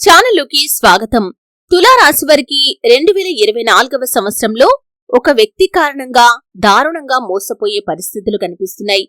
ఛానల్లోకి స్వాగతం. తులారాశి వారికి రెండు వేల ఇరవై నాలుగవ సంవత్సరంలో ఒక వ్యక్తి కారణంగా దారుణంగా మోసపోయే పరిస్థితులు కనిపిస్తున్నాయి.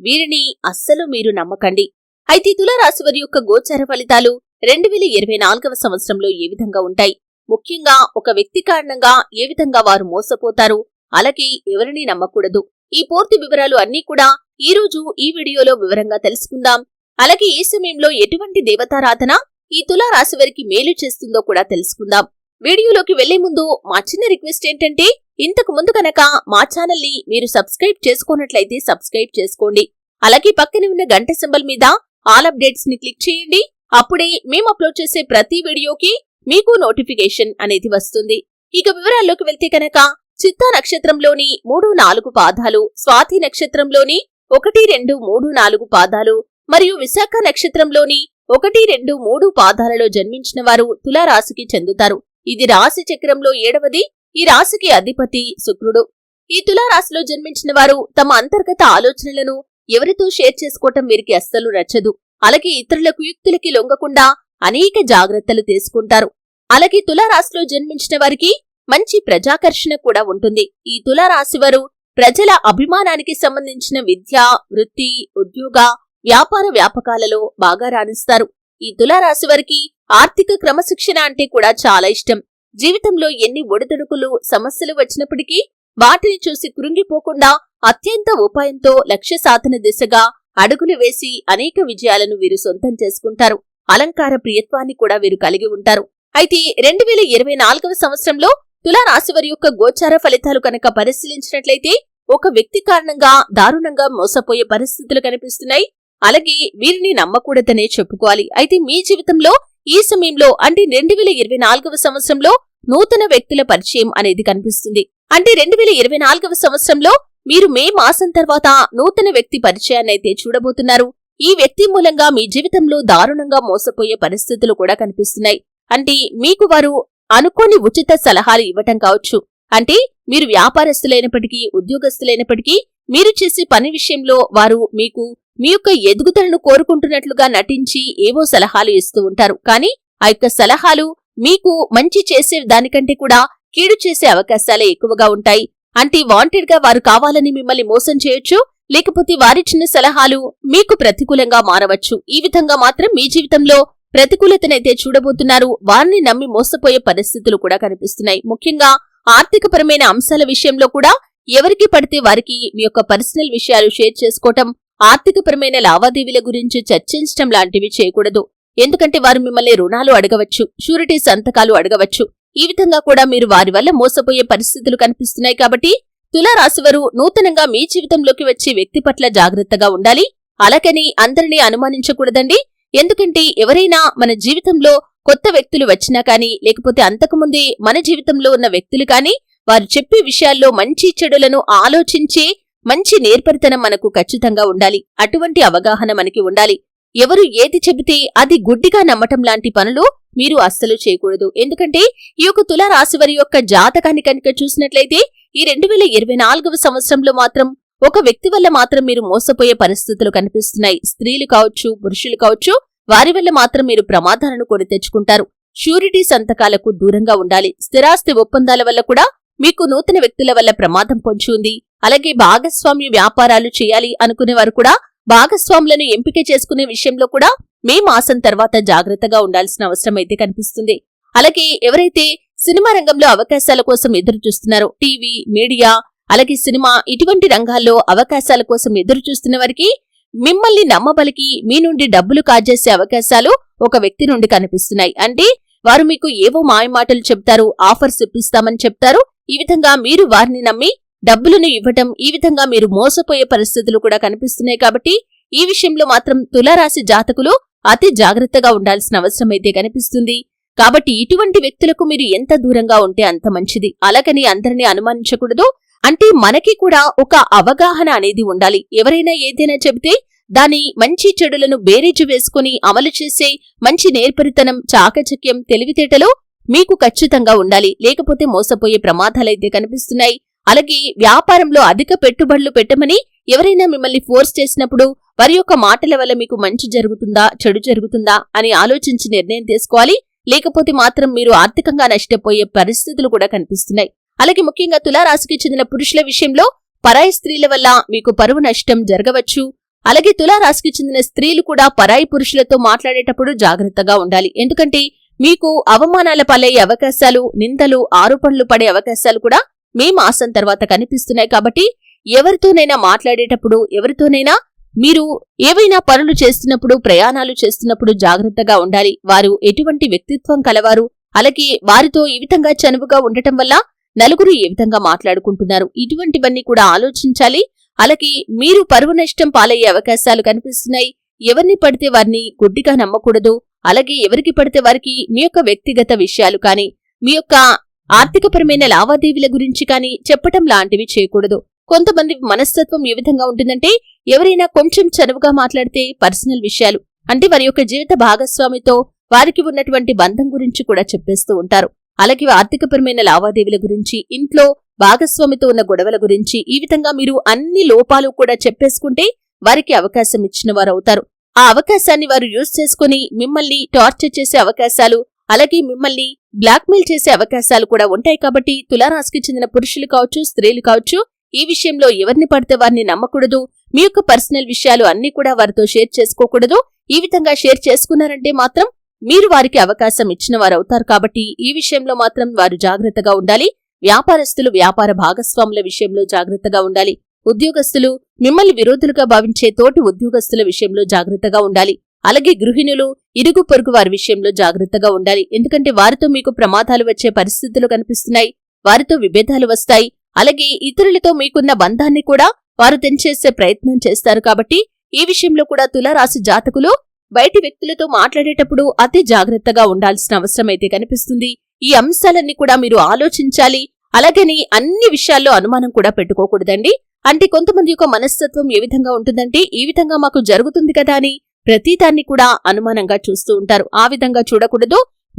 వీరిని అస్సలు మీరు నమ్మకండి. అయితే తులారాశి వారి యొక్క గోచార ఫలితాలు రెండు వేల ఇరవై నాలుగవ సంవత్సరంలో ఏ విధంగా ఉంటాయి? ముఖ్యంగా ఒక వ్యక్తి కారణంగా ఏ విధంగా వారు మోసపోతారు? అలాగే ఎవరిని నమ్మకూడదు? ఈ పూర్తి వివరాలు అన్నీ కూడా ఈ రోజు ఈ వీడియోలో వివరంగా తెలుసుకుందాం. అలాగే ఈ సమయంలో ఎటువంటి దేవతారాధన ఈ తులా రాశి వారికి మేలు చేస్తుందో కూడా తెలుసుకుందాం. వీడియోలోకి వెళ్ళే ముందు మా చిన్న రిక్వెస్ట్ ఏంటంటే ఇంతకు ముందు కనుక మా ఛానల్ని మీరు సబ్స్క్రైబ్ చేసుకున్నట్లయితే సబ్స్క్రైబ్ చేసుకోండి. అలాగే పక్కనే ఉన్న గంట సింబల్ మీద ఆల్ అప్డేట్స్ని క్లిక్ చేయండి. అప్పుడే మేము అప్లోడ్ చేసే ప్రతి వీడియోకి మీకు నోటిఫికేషన్ అనేది వస్తుంది. ఇక వివరాల్లోకి వెళ్తే కనుక చిత్తా నక్షత్రంలోని మూడు నాలుగు పాదాలు స్వాతి నక్షత్రంలోని ఒకటి రెండు మూడు నాలుగు పాదాలు మరియు విశాఖ నక్షత్రంలోని ఒకటి రెండు మూడు పాదాలలో జన్మించిన వారు తులారాశికి చెందుతారు. ఇది రాశి చక్రంలో ఏడవది ఈ రాశికి అధిపతి శుక్రుడు. ఈ తులారాశిలో జన్మించిన వారు తమ అంతర్గత ఆలోచనలను ఎవరితో షేర్ చేసుకోవటం వీరికి అస్సలు నచ్చదు. అలాగే ఇతరులకు యుక్తులకి లొంగకుండా అనేక జాగ్రత్తలు తీసుకుంటారు. అలాగే తులారాశిలో జన్మించిన వారికి మంచి ప్రజాకర్షణ కూడా ఉంటుంది. ఈ తులారాశి వారు ప్రజల అభిమానానికి సంబంధించిన విద్య వృత్తి ఉద్యోగ వ్యాపార వ్యాపకాలలో బాగా రాణిస్తారు. ఈ తులారాశి వారికి ఆర్థిక క్రమశిక్షణ అంటే కూడా చాలా ఇష్టం. జీవితంలో ఎన్ని ఒడిదుడుకులు సమస్యలు వచ్చినప్పటికీ వాటిని చూసి కృంగిపోకుండా అత్యంత ఉపాయంతో లక్ష్య సాధన దిశగా అడుగులు వేసి అనేక విజయాలను వీరు సొంతం చేసుకుంటారు. అలంకార ప్రియత్వాన్ని కూడా వీరు కలిగి ఉంటారు. అయితే రెండు వేల ఇరవై నాలుగవ సంవత్సరంలో తులారాశి వారి యొక్క గోచార ఫలితాలు కనుక పరిశీలించినట్లయితే ఒక వ్యక్తి కారణంగా దారుణంగా మోసపోయే పరిస్థితులు కనిపిస్తున్నాయి. అలాగే వీరిని నమ్మకూడదనే చెప్పుకోవాలి. అయితే మీ జీవితంలో ఈ సమయంలో అంటే రెండు వేల ఇరవై నాలుగవ సంవత్సరంలో నూతన వ్యక్తుల పరిచయం అనేది కనిపిస్తుంది. అంటే రెండు వేల ఇరవై నాలుగవ సంవత్సరంలో మీరు మే మాసం తర్వాత నూతన వ్యక్తి పరిచయాన్ని అయితే చూడబోతున్నారు. ఈ వ్యక్తి మూలంగా మీ జీవితంలో దారుణంగా మోసపోయే పరిస్థితులు కూడా కనిపిస్తున్నాయి. అంటే మీకు వారు అనుకోని ఉచిత సలహాలు ఇవ్వటం కావచ్చు. అంటే మీరు వ్యాపారస్తులైనప్పటికీ ఉద్యోగస్తులైనప్పటికీ మీరు చేసే పని విషయంలో వారు మీకు మీ యొక్క ఎదుగుదలను కోరుకుంటున్నట్లుగా నటించి ఏవో సలహాలు ఇస్తూ ఉంటారు. కానీ ఆ యొక్క సలహాలు మీకు మంచి చేసే దానికంటే కూడా కీడు చేసే అవకాశాలే ఎక్కువగా ఉంటాయి. అంటే వాంటెడ్గా వారు కావాలని మిమ్మల్ని మోసం చేయొచ్చు లేకపోతే వారిచ్చిన సలహాలు మీకు ప్రతికూలంగా మారవచ్చు. ఈ విధంగా మాత్రం మీ జీవితంలో ప్రతికూలతనైతే చూడబోతున్నారు. వారిని నమ్మి మోసపోయే పరిస్థితులు కూడా కనిపిస్తున్నాయి. ముఖ్యంగా ఆర్థికపరమైన అంశాల విషయంలో కూడా ఎవరికి పడితే వారికి మీ యొక్క పర్సనల్ విషయాలు షేర్ చేసుకోవటం ఆర్థికపరమైన లావాదేవీల గురించి చర్చించటం లాంటివి చేయకూడదు. ఎందుకంటే వారు మిమ్మల్ని రుణాలు అడగవచ్చు షూరిటీ సంతకాలు అడగవచ్చు. ఈ విధంగా కూడా మీరు వారి వల్ల మోసపోయే పరిస్థితులు కనిపిస్తున్నాయి కాబట్టి తులారాశివారు నూతనంగా మీ జీవితంలోకి వచ్చే వ్యక్తి పట్ల జాగ్రత్తగా ఉండాలి. అలాగని అందరినీ అనుమానించకూడదండి. ఎందుకంటే ఎవరైనా మన జీవితంలో కొత్త వ్యక్తులు వచ్చినా కానీ లేకపోతే అంతకుముందే మన జీవితంలో ఉన్న వ్యక్తులు కానీ వారు చెప్పే విషయాల్లో మంచి చెడులను ఆలోచించి మంచి నేర్పరితనం మనకు ఖచ్చితంగా ఉండాలి. అటువంటి అవగాహన మనకి ఉండాలి. ఎవరు ఏది చెబితే అది గుడ్డిగా నమ్మటం లాంటి పనులు మీరు అస్సలు చేయకూడదు. ఎందుకంటే ఈ యొక్క తులారాశి వారి యొక్క జాతకాన్ని కనుక చూసినట్లయితే ఈ రెండు వేల ఇరవై నాలుగవ సంవత్సరంలో మాత్రం ఒక వ్యక్తి వల్ల మాత్రం మీరు మోసపోయే పరిస్థితులు కనిపిస్తున్నాయి. స్త్రీలు కావచ్చు పురుషులు కావచ్చు వారి వల్ల మాత్రం మీరు ప్రమాదాలను కొని తెచ్చుకుంటారు. షూరిటీ సంతకాలకు దూరంగా ఉండాలి. స్థిరాస్తి ఒప్పందాల వల్ల కూడా మీకు నూతన వ్యక్తుల వల్ల ప్రమాదం పొంచి ఉంది. అలాగే భాగస్వామ్య వ్యాపారాలు చేయాలి అనుకునేవారు కూడా భాగస్వాములను ఎంపిక చేసుకునే విషయంలో కూడా మే మాసం తర్వాత జాగ్రత్తగా ఉండాల్సిన అవసరం అయితే కనిపిస్తుంది. అలాగే ఎవరైతే సినిమా రంగంలో అవకాశాల కోసం ఎదురు చూస్తున్నారో టీవీ మీడియా అలాగే సినిమా ఇటువంటి రంగాల్లో అవకాశాల కోసం ఎదురు చూస్తున్న వారికి మిమ్మల్ని నమ్మబలికి మీ నుండి డబ్బులు కాజేసే అవకాశాలు ఒక వ్యక్తి నుండి కనిపిస్తున్నాయి. అంటే వారు మీకు ఏవో మాయమాటలు చెప్తారు ఆఫర్స్ ఇప్పిస్తామని చెప్తారు. ఈ విధంగా మీరు వారిని నమ్మి డబ్బులను ఇవ్వటం ఈ విధంగా మీరు మోసపోయే పరిస్థితులు కూడా కనిపిస్తున్నాయి కాబట్టి ఈ విషయంలో మాత్రం తులారాశి జాతకులు అతి జాగ్రత్తగా ఉండాల్సిన అవసరం అయితే కనిపిస్తుంది. కాబట్టి ఇటువంటి వ్యక్తులకు మీరు ఎంత దూరంగా ఉంటే అంత మంచిది. అలాగని అందరినీ అనుమానించకూడదు. అంటే మనకి కూడా ఒక అవగాహన అనేది ఉండాలి. ఎవరైనా ఏదైనా చెబితే దాని మంచి చెడులను బేరీజు వేసుకుని అమలు చేసే మంచి నేర్పరితనం చాకచక్యం తెలివితేటలు మీకు ఖచ్చితంగా ఉండాలి. లేకపోతే మోసపోయే ప్రమాదాలైతే కనిపిస్తున్నాయి. అలాగే వ్యాపారంలో అధిక పెట్టుబడులు పెట్టమని ఎవరైనా మిమ్మల్ని ఫోర్స్ చేసినప్పుడు వారి యొక్క మాటల వల్ల మీకు మంచి జరుగుతుందా చెడు జరుగుతుందా అని ఆలోచించి నిర్ణయం తీసుకోవాలి. లేకపోతే మాత్రం మీరు ఆర్థికంగా నష్టపోయే పరిస్థితులు కూడా కనిపిస్తున్నాయి. అలాగే ముఖ్యంగా తులారాశికి చెందిన పురుషుల విషయంలో పరాయి స్త్రీల వల్ల మీకు పరువు నష్టం జరగవచ్చు. అలాగే తులారాశికి చెందిన స్త్రీలు కూడా పరాయి పురుషులతో మాట్లాడేటప్పుడు జాగ్రత్తగా ఉండాలి. ఎందుకంటే మీకు అవమానాల పాలయ్యే అవకాశాలు నిందలు ఆరోపణలు పడే అవకాశాలు కూడా మే మాసం తర్వాత కనిపిస్తున్నాయి కాబట్టి ఎవరితోనైనా మాట్లాడేటప్పుడు ఎవరితోనైనా మీరు ఏవైనా పనులు చేస్తున్నప్పుడు ప్రయాణాలు చేస్తున్నప్పుడు జాగ్రత్తగా ఉండాలి. వారు ఎటువంటి వ్యక్తిత్వం కలవారు అలాగే వారితో ఈ విధంగా చనువుగా ఉండటం వల్ల నలుగురు ఏ విధంగా మాట్లాడుకుంటున్నారు ఇటువంటివన్నీ కూడా ఆలోచించాలి. అలాగే మీరు పరువు నష్టం పాలయ్యే అవకాశాలు కనిపిస్తున్నాయి. ఎవరిని పడితే వారిని గుడ్డిగా నమ్మకూడదు. అలాగే ఎవరికి పడితే వారికి మీ యొక్క వ్యక్తిగత విషయాలు కానీ మీ యొక్క ఆర్థికపరమైన లావాదేవీల గురించి కానీ చెప్పటం లాంటివి చేయకూడదు. కొంతమంది మనస్తత్వం ఏ విధంగా ఉంటుందంటే ఎవరైనా కొంచెం చనువుగా మాట్లాడితే పర్సనల్ విషయాలు అంటే వారి యొక్క జీవిత భాగస్వామితో వారికి ఉన్నటువంటి బంధం గురించి కూడా చెప్పేస్తూ ఉంటారు. అలాగే ఆర్థికపరమైన లావాదేవీల గురించి ఇంట్లో భాగస్వామితో ఉన్న గొడవల గురించి ఈ విధంగా మీరు అన్ని లోపాలు కూడా చెప్పేసుకుంటే వారికి అవకాశం ఇచ్చిన వారు అవుతారు. ఆ అవకాశాన్ని వారు యూజ్ చేసుకుని మిమ్మల్ని టార్చర్ చేసే అవకాశాలు అలాగే మిమ్మల్ని బ్లాక్మెయిల్ చేసే అవకాశాలు కూడా ఉంటాయి కాబట్టి తులారాశికి చెందిన పురుషులు కావచ్చు స్త్రీలు కావచ్చు ఈ విషయంలో ఎవరిని పడితే వారిని నమ్మకూడదు. మీ యొక్క పర్సనల్ విషయాలు అన్ని కూడా వారితో షేర్ చేసుకోకూడదు. ఈ విధంగా షేర్ చేసుకున్నారంటే మాత్రం మీరు వారికి అవకాశం ఇచ్చిన వారు అవుతారు కాబట్టి ఈ విషయంలో మాత్రం వారు జాగ్రత్తగా ఉండాలి. వ్యాపారస్తులు వ్యాపార భాగస్వాముల విషయంలో జాగ్రత్తగా ఉండాలి. ఉద్యోగస్తులు మిమ్మల్ని విరోధులుగా భావించే తోటి ఉద్యోగస్తుల విషయంలో జాగ్రత్తగా ఉండాలి. అలాగే గృహిణులు ఇరుగు పొరుగు వారి విషయంలో జాగ్రత్తగా ఉండాలి. ఎందుకంటే వారితో మీకు ప్రమాదాలు వచ్చే పరిస్థితులు కనిపిస్తున్నాయి. వారితో విభేదాలు వస్తాయి. అలాగే ఇతరులతో మీకున్న బంధాన్ని కూడా వారు తెంచేసే ప్రయత్నం చేస్తారు కాబట్టి ఈ విషయంలో కూడా తులారాశి జాతకులు బయటి వ్యక్తులతో మాట్లాడేటప్పుడు అతి జాగ్రత్తగా ఉండాల్సిన అవసరం అయితే కనిపిస్తుంది. ఈ అంశాలన్నీ కూడా మీరు ఆలోచించాలి. అలాగని అన్ని విషయాల్లో అనుమానం కూడా పెట్టుకోకూడదండి. అంటే కొంతమంది యొక్క మనస్తత్వం ఏ విధంగా ఉంటుందంటే ఈ విధంగా మాకు జరుగుతుంది కదా అని ప్రతిదాన్ని కూడా అనుమానంగా చూస్తూ ఉంటారు. ఆ విధంగా చూడకూడదు.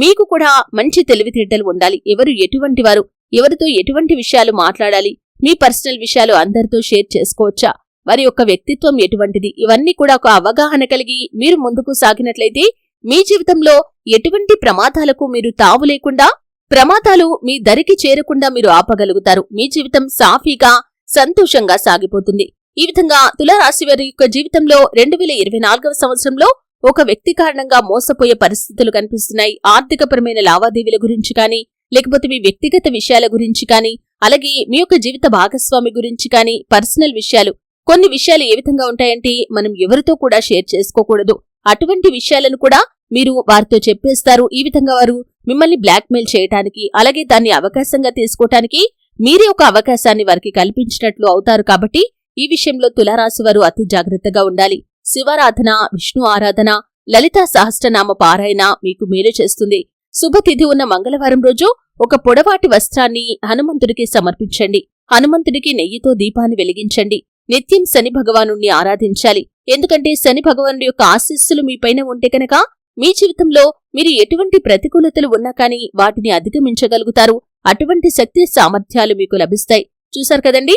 మీకు కూడా మంచి తెలివితేటలు ఉండాలి. ఎవరు ఎటువంటి వారు ఎవరితో ఎటువంటి విషయాలు మాట్లాడాలి మీ పర్సనల్ విషయాలు అందరితో షేర్ చేసుకోవచ్చా? వారి యొక్క వ్యక్తిత్వం ఎటువంటిది? ఇవన్నీ కూడా ఒక అవగాహన కలిగి మీరు ముందుకు సాగినట్లయితే మీ జీవితంలో ఎటువంటి ప్రమాదాలకు మీరు తావు లేకుండా ప్రమాదాలు మీ దరికి చేరకుండా మీరు ఆపగలుగుతారు. మీ జీవితం సాఫీగా సంతోషంగా సాగిపోతుంది. ఈ విధంగా తులారాశి వారి యొక్క జీవితంలో రెండు వేల ఇరవై నాలుగవ సంవత్సరంలో ఒక వ్యక్తి కారణంగా మోసపోయే పరిస్థితులు కనిపిస్తున్నాయి. ఆర్థికపరమైన లావాదేవీల గురించి కానీ లేకపోతే మీ వ్యక్తిగత విషయాల గురించి కానీ అలాగే మీ యొక్క జీవిత భాగస్వామి గురించి కానీ పర్సనల్ విషయాలు. కొన్ని విషయాలు ఏ విధంగా ఉంటాయంటే మనం ఎవరితో కూడా షేర్ చేసుకోకూడదు. అటువంటి విషయాలను కూడా మీరు వారితో చెప్పేస్తారు. ఈ విధంగా వారు మిమ్మల్ని బ్లాక్మెయిల్ చేయటానికి అలాగే దాన్ని అవకాశంగా తీసుకోవటానికి మీరే ఒక అవకాశాన్ని వారికి కల్పించినట్లు అవుతారు కాబట్టి ఈ విషయంలో తులారాశి వారు అతి జాగ్రత్తగా ఉండాలి. శివారాధన విష్ణు ఆరాధన లలితా సహస్రనామ పారాయణ మీకు మేలు చేస్తుంది. శుభతిథి ఉన్న మంగళవారం రోజు ఒక పొడవాటి వస్త్రాన్ని హనుమంతుడికి సమర్పించండి. హనుమంతుడికి నెయ్యితో దీపాన్ని వెలిగించండి. నిత్యం శని భగవాను ఆరాధించాలి. ఎందుకంటే శని భగవానుడి యొక్క ఆశీస్సులు మీపైన ఉంటే కనుక మీ జీవితంలో మీరు ఎటువంటి ప్రతికూలతలు ఉన్నా కానీ వాటిని అధిగమించగలుగుతారు. అటువంటి శక్తి సామర్థ్యాలు మీకు లభిస్తాయి. చూశారు కదండి?